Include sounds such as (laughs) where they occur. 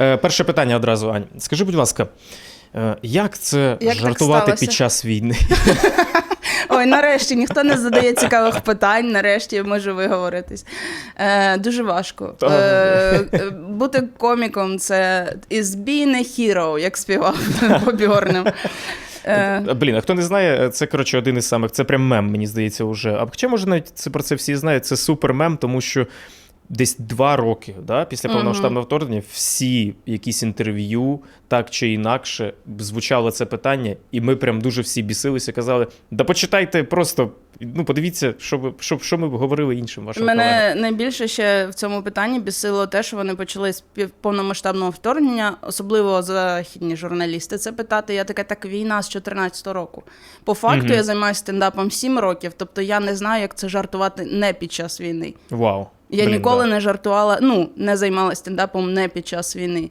Е, перше питання одразу, Ань. Скажи, будь ласка, е, як це Як так жартувати сталося? під час війни? (laughs) Ой, нарешті ніхто не задає цікавих питань. Нарешті я можу виговоритись. Е, дуже важко. Та. Е, е, бути коміком це is being a hero, як співав (laughs) Бобі. Е, Е, Блін, а хто не знає, це коротше один із самих. Це прям мем, мені здається, уже. А хоча, може, навіть це про це всі знають. Це супер мем, тому що десь два роки да, після повномасштабного вторгнення всі якісь інтерв'ю, так чи інакше, звучало це питання, і ми прям дуже всі бісилися, казали: да почитайте просто. Ну, подивіться, що, ви, що, що ми говорили іншим вашим колегам. Мене найбільше ще в цьому питанні бісило те, що вони почали з повномасштабного вторгнення, особливо західні журналісти це питати. Я така, так війна з 14 року. По факту Мгм. я займаюся стендапом 7 років, тобто я не знаю, як це жартувати не під час війни. Вау. Я Блін, ніколи да. не жартувала, ну не займалася стендапом не під час війни.